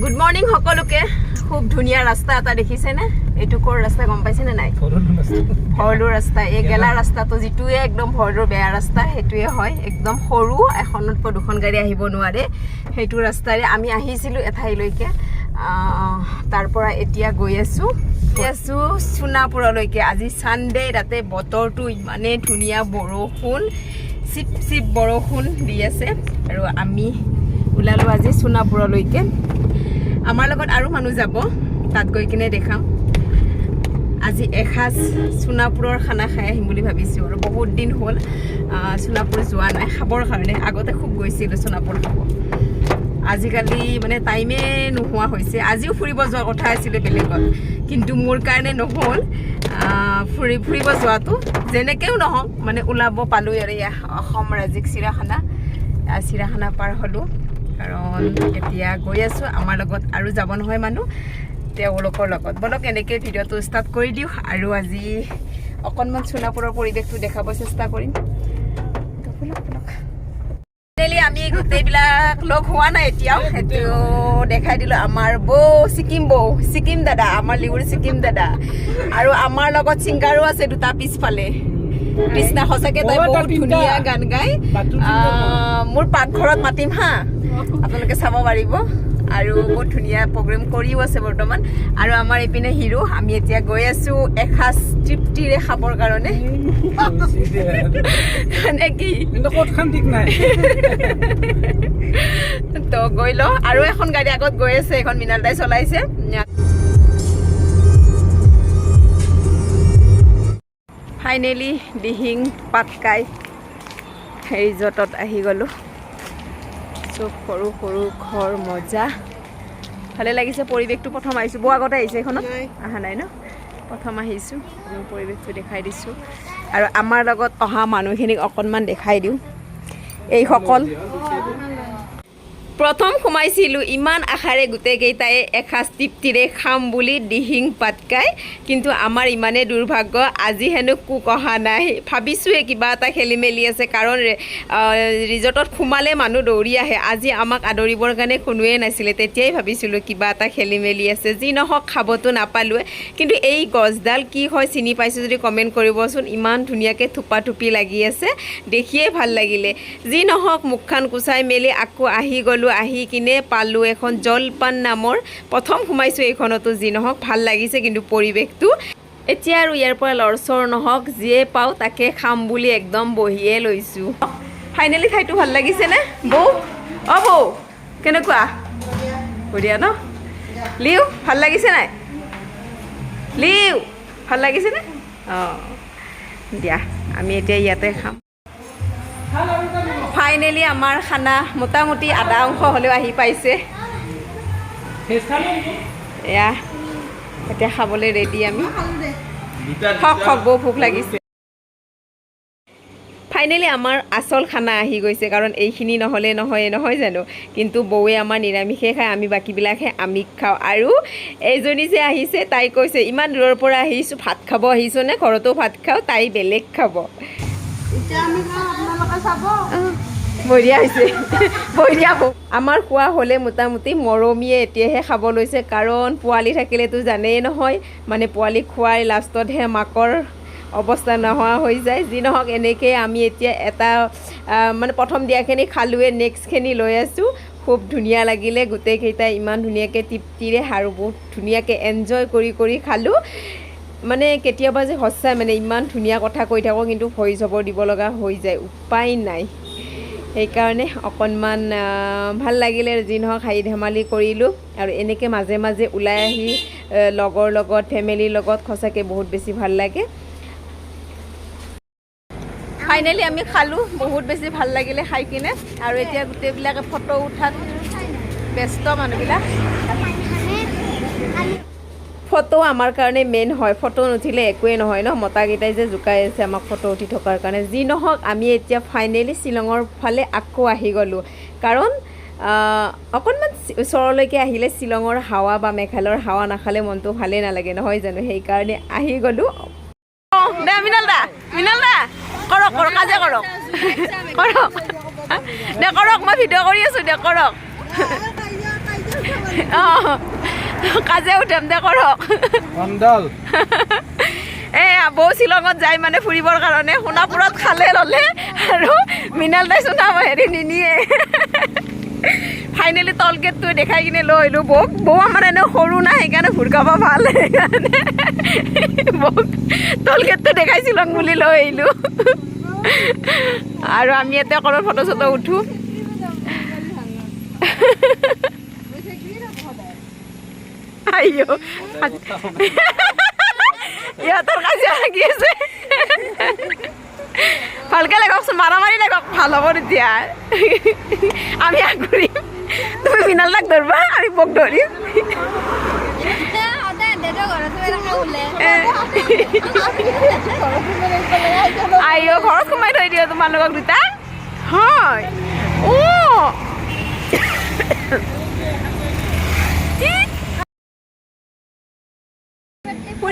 Good morning সকলোকে। খুব ধুনীয়া ৰাস্তা এটা দেখিছেনে? এইটো ক'ৰ ৰাস্তা গম পাইছেনে নাই? ভৰলুৰ ৰাস্তা। এই গেলা। ৰাস্তাটো যিটোৱে একদম ভৰলুৰ বেয়া ৰাস্তা সেইটোৱে হয়। একদম সৰু এখনতকৈ দুখন গাড়ী আহিব নোৱাৰে। সেইটো ৰাস্তাৰে আমি আহিছিলোঁ এঠাইলৈকে। তাৰ পৰা এতিয়া গৈ আছোঁ। আছোঁ সোণাপুৰলৈকে আজি ছানডে তাতে বতৰটো ইমানেই ধুনীয়া বৰষুণ। চিপ চিপ বৰষুণ দি আছে। আৰু আমি ওলালোঁ আজি সোণাপুৰলৈকে আমাৰ লগত আৰু মানুহ যাব। তাত গৈ কিনে দেখাম। আজি এসাঁজ সোণাপুৰৰ খানা খাই আহিম বুলি ভাবিছোঁ আৰু বহুত দিন হ'ল সোণাপুৰ যোৱা নাই খাবৰ কাৰণে। আগতে খুব গৈছিলোঁ সোণাপুৰ খাব। আজিকালি মানে টাইমে নোহোৱা হৈছে। আজিও ফুৰিব যোৱাৰ কথা আছিলে বেলেগত। কিন্তু মোৰ কাৰণে নহ'ল। ফুৰি ফুৰিব যোৱাটো। যেনেকৈও নহওক মানে ওলাব পালোঁ আৰু অসম ৰাজ্যিক চিৰাখানা চিৰাখানা পাৰ হ'লোঁ। কাৰণ এতিয়া গৈ আছোঁ আমাৰ লগত আৰু যাব নহয় মানুহ তেওঁলোকৰ লগত। বলক এনেকৈ ভিডিঅ'টো ষ্টাৰ্ট কৰি দিওঁ আৰু আজি অকণমান সোণাপুৰৰ পৰিৱেশটো দেখাব চেষ্টা কৰিম। আমি গোটেইবিলাক লগ হোৱা নাই এতিয়াও। সেইটো দেখাই দিলোঁ আমাৰ বৌ ছিকিম বৌ ছিকিম দাদা আমাৰ লিগুৰি ছিকিম দাদা। আৰু আমাৰ লগত ছিংগাৰো আছে দুটা পিছফালে। কৃষ্ণা সঁচাকে তাই বহুত ধুনীয়া গান গায়। আহ, মোৰ পাকঘৰত মাতিম হা। আপোনালোকে চাব পাৰিব। আৰু বহুত ধুনীয়া প্ৰগ্ৰেম কৰিও আছে বৰ্তমান। আৰু আমাৰ এইপিনে হিৰো আমি এতিয়া গৈ আছো এসাঁজ তৃপ্তিৰে খাবৰ কাৰণে। নে কি? ঠিক নাই। তো গৈ লওঁ। আৰু এখন গাড়ী আগত গৈ আছে এখন মৃণাল দাই চলাইছে। ফাইনেলি দিহিং পাটকাই ৰিজৰ্টত আহি গ'লোঁ। চব সৰু সৰু ঘৰ মজা। ভালে লাগিছে পৰিৱেশটো। প্ৰথম আহিছোঁ। বৌ আগতে আহিছে এইখনত অহা নাই ন? প্ৰথম আহিছোঁ। পৰিৱেশটো দেখাই দিছোঁ। আৰু আমাৰ লগত অহা মানুহখিনিক অকণমান দেখাই দিওঁ। এইসকল প্ৰথম সোমাইছিলোঁ, ইমান আশাৰে গোটেইকেইটাই এসাঁজ তৃপ্তিৰে খাম বুলি দিহিং পাতকাই কিন্তু আমাৰ ইমানেই দুৰ্ভাগ্য, আজি হেনো কোক অহা নাই। ভাবিছোঁৱে কিবা এটা খেলি মেলি আছে, কাৰণ ৰিজৰ্টত সোমালে মানুহ দৌৰি আহে। আজি আমাক আদৰিবৰ কাৰণে কোনোৱে নাছিলে। তেতিয়াই ভাবিছিলোঁ কিবা এটা খেলি মেলি আছে। যি নহওক, খাবতো নাপালোৱে। কিন্তু এই গছডাল কি হয় চিনি পাইছোঁ যদি কমেণ্ট কৰিবচোন। ইমান ধুনীয়াকৈ থোপা থুপি লাগি আছে। দেখিয়ে ভালো লাগিলে। যি নহওক, মুখখন কুচাই মেলি আকৌ আহি গ'লোঁ। আহি কিনে পালোঁ এখন জলপান নামৰ প্ৰথম সোমাইছোঁ এইখনতো যি নহওক, ভালো লাগিছে কিন্তু পৰিৱেশটো। এতিয়া আৰু ইয়াৰ পৰা লৰচৰ নহওক, যিয়ে পাওঁ তাকে খাম বুলি একদম বহিয়ে লৈছোঁ। ফাইনেলি খাইটো ভালো লাগিছেনে? বৌ? অঁ, বৌ, কেনেকুৱা? বঢ়িয়া ন? লিও ভালো লাগিছে নাই? লিও ভালো লাগিছেনে? অঁ, দিয়া, আমি এতিয়া ইয়াতে খাম। ফাইনেলি আমাৰ খানা মোটামুটি আধা অংশ হ'লেও আহি পাইছে। এয়া এতিয়া খাবলৈ ৰেডি আমি। খক খক বৌ ভোক লাগিছে। ফাইনেলি আমাৰ আচল খানা আহি গৈছে কাৰণ এইখিনি নহ'লে নহয় নহয় জানো? কিন্তু বৌৱে আমাৰ নিৰামিষে খায় আমি বাকীবিলাকহে আমিষ খাওঁ। আৰু এইজনী যে আহিছে তাই কৈছে ইমান দূৰৰ পৰা আহিছোঁ ভাত খাব আহিছোঁ নে? ঘৰতো ভাত খাওঁ তাই বেলেগ খাব। বঢ়িয়া হৈছে বঢ়িয়া বৌ আমাৰ খোৱা হ'লে মোটামুটি মৰমীয়ে এতিয়াহে খাব লৈছে। কাৰণ পোৱালি থাকিলেতো জানেই নহয় মানে পোৱালি খোৱাই লাষ্টতহে মাকৰ অৱস্থা নোহোৱা হৈ যায়। যি নহওক এনেকৈ আমি এতিয়া এটা মানে প্ৰথম দিয়াখিনি খালোৱে নেক্সটখিনি লৈ আছোঁ। খুব ধুনীয়া লাগিলে গোটেইকেইটাই ইমান ধুনীয়াকৈ তৃপ্তিৰে আৰু বহুত ধুনীয়াকৈ এনজয় কৰি কৰি খালোঁ। মানে কেতিয়াবা যে সঁচাই মানে ইমান ধুনীয়া কথা কৈ থাকোঁ কিন্তু ভইচ হ'ব দিব লগা হৈ যায় উপায় নাই। সেইকাৰণে অকণমান ভাল লাগিলে যি নহওক হাঁহি ধেমালি কৰিলোঁ। আৰু এনেকৈ মাজে মাজে ওলাই আহ, লগৰ লগত ফেমিলিৰ লগত সঁচাকৈ বহুত বেছি ভাল লাগে। ফাইনেলি আমি খালোঁ বহুত বেছি ভাল লাগিলে খাই কিনে। আৰু এতিয়া গোটেইবিলাকে ফটো উঠাত ব্যস্ত মানুহবিলাক। ফটো আমাৰ কাৰণে মেইন হয়। ফটো নুঠিলে একোৱেই নহয় ন। মতাকেইটাই যে জোকাই আছে আমাক ফটো উঠি থকাৰ কাৰণে। যি নহওক আমি এতিয়া ফাইনেলি শ্বিলঙৰ ফালে আকৌ আহি গ'লোঁ। কাৰণ অকণমান ওচৰলৈকে আহিলে শ্বিলঙৰ হাৱা বা মেঘালয়ৰ হাৱা নাখালে মনটো ভালেই নালাগে নহয় জানো? সেইকাৰণে আহি গ'লোঁ। দে মৃণাল দা মৃণাল দা কৰক কৰক কাজিয়া কৰক। কৰক। দে কৰক মই ভিডিঅ' কৰি আছোঁ দে কৰক। অঁ। কাজে উঠাম দে কৰক। এই বৌ শ্বিলঙত যায় মানে ফুৰিবৰ কাৰণে সোণাপুৰত খালে ল'লে আৰু মৃণাল দাই চোন হেৰি নিনিয়ে। ফাইনেলি তল গেটটো দেখাই কিনে লৈ আহিলোঁ। বৌক বৌ আমাৰ এনে সৰু না সেইকাৰণে ভুৰকাব ভালো। সেইকাৰণে বৌক তল গেটটো দেখাই শ্বিলং বুলি লৈ আহিলোঁ। আৰু আমি ইয়াতে অকণমান ফটো চটো উঠোঁ আইঅ ইহঁতৰ কাজিয়া লাগি আছে। ভালকে লাগকচোন মাৰামাৰি লাগক, ভালো হ'ব তেতিয়া। আমি আগুৰিম তুমি মৃণাল দাক ধৰবা, আমি বক ধৰিম। আইঅ ঘৰত সোমাই থৈ দিওঁ তোমালোকক দুটা। হয়। অঁ।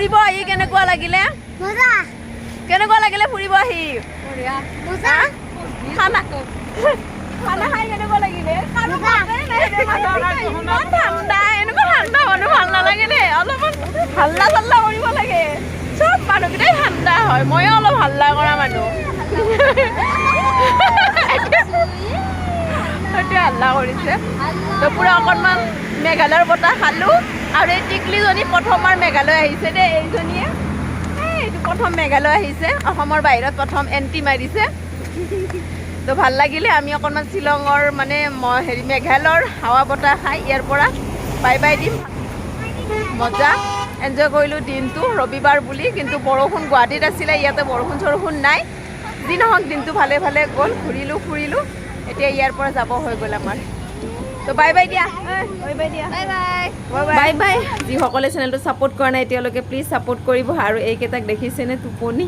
ফুৰিব আহি কেনেকুৱা লাগিলে? কেনেকুৱা লাগিলে ফুৰিব আহি? খানা খানা খাই কেনেকুৱা লাগিলে? ঠাণ্ডা এনেকুৱা ঠাণ্ডা মানুহ ভালো নালাগে দেই অলপমান হাল্লা চাল্লা কৰিব লাগে। চব মানুহকেইটাই ঠাণ্ডা হয় ময়ো অলপ হাল্লা কৰা মানুহ। সেইটোৱে হাল্লা কৰিছে। তো পুৰা অকণমান মেঘালয়ৰ বতাহ খালোঁ। আৰু এই টিকলিজনী প্ৰথমবাৰ মেঘালয় আহিছে দেই এইজনীয়ে এই, এইটো প্ৰথম মেঘালয় আহিছে। অসমৰ বাহিৰত প্ৰথম এণ্ট্ৰি মাৰিছে। তো ভালো লাগিলে, আমি অকণমান শ্বিলঙৰ মানে হেৰি, মেঘালয়ৰ হাৱা বতাহ খাই ইয়াৰ পৰা। বাই বাই দিম। মজা। এনজয় কৰিলোঁ দিনটো, ৰবিবাৰ বুলি, কিন্তু বৰষুণ গুৱাহাটীত আছিলে, ইয়াতে বৰষুণ চৰষুণ নাই। যি নহওক, দিনটো ভালে ভালে গ'ল, ঘূৰিলোঁ, ফুৰিলোঁ। এতিয়া ইয়াৰ পৰা যাব হৈ গ'ল আমাৰ। তো বাই বাই দিয়া। বাই বাই দিয়া। বাই বাই যিসকলে চেনেলটো ছাপোৰ্ট কৰা নাই এতিয়ালৈকে প্লিজ ছাপোৰ্ট কৰিব আৰু এইকেইটাক দেখিছেনে টোপনি?